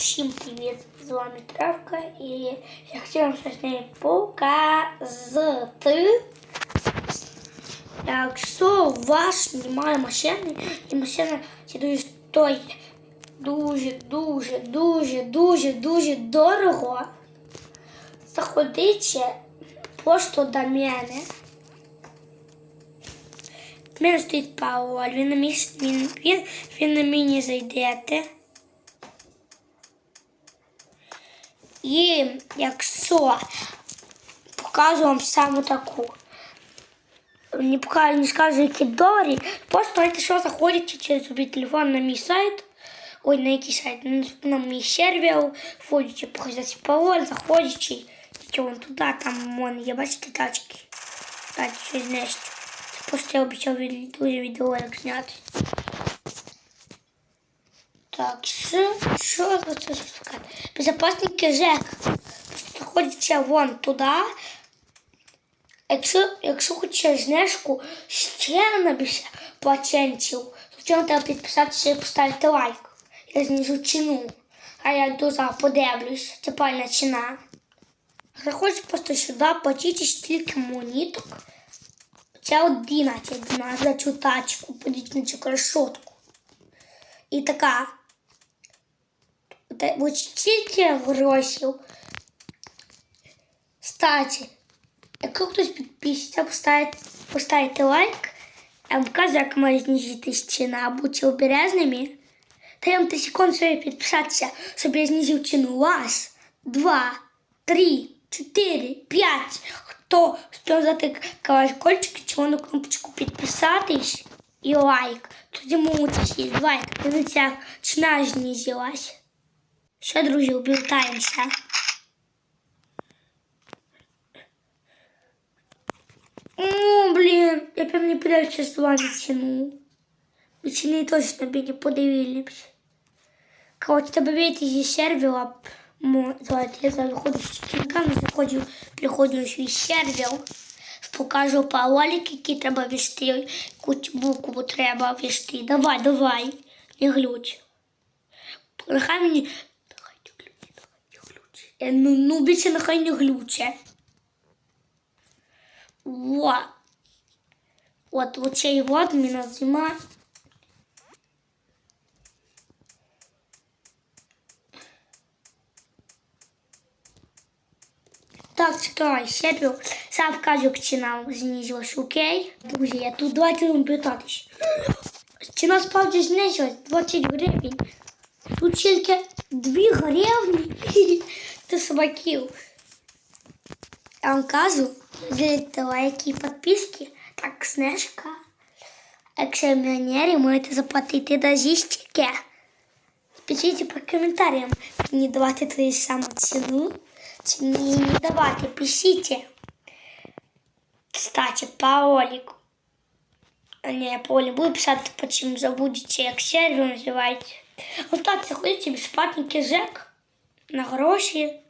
Всім привіт! З вами Травка і я хотів вам щось неї показати. Якщо у вас немає машини, і машина ці дуже стоїть дуже, дуже, дуже, дуже, дорого, заходіть просто до мене. У мене стоїть Пауль, він на мені зайдете. І якщо покажу вам саме таку, не покажу, не скажу, які долари, просто знаєте, що заходите через свій телефон на мій сайт, ой, на який сайт, на, мій сервер, входите, показати пароль, заходите, йдете вон туди, там вон, є, бачите, тачки, так, щось знести. Просто я обіцяв дуже відеоролик зняти. Так, що, що за це сказати? Безопасники ЖЕК. Заходите вон туди. Якщо, якщо хочеш знижку ще на процентів, то цьому треба підписатися і поставити лайк. Я знижу ціну. А я йду зараз подивлюсь. Це правильна ціна. Заходите просто сюди, платите стільки монеток. Це 11 на цю тачку, подіть на цю красотку. І така. Ось стільки грошей. Кстати, якщо хтось підпишеться, поставити лайк, я вам покажу, як має знизити ціна, бути обережними. 3 секунд собі підписатися, щоб я знизив ціну. Раз, два, три, чотири, п'ять. Хто спів зати колокольчик, червону кнопочку підписатись і лайк. Тоді можуть лайк. Дивіться, ціна знизилась. Все, друзі, облітаємося. О, блін, я прям не подивився з вами ціну. Ви ціни точно б не подивились. Короче, тебе видите, сервера, мо- давайте я зараз виходжу з телеграму, заходжу, приходжу в свій сервер, покажу паролик, який треба ввести, яку букву треба ввести. Давай, давай, не глючь. Нехай мені... Нехай не глюче, нехай не глюче. Е, Ну, ну, більше нехай не глюче. Вот. Вот, вот цей вот мене зима. Так, чекай, сервер. Сам вказую, як ціна знизилась, окей? Друзі, я тут давайте вам питатись. Ціна справді знизилась 20 гривень. Тут тільки 2 гривні. Собаків. Я вам кажу, за лайки і підписки, так знижка. Якщо ви мільйонери, можете заплатити даже стільки. Пишіть по коментарям, не давати ту саму ціну, чи не, не давати, пишіть. Кстати, паролик. А не, пароль не буду писати, потім забудете, як сервер називається. Ось так, заходите безплатненький ЖЕК на гроші.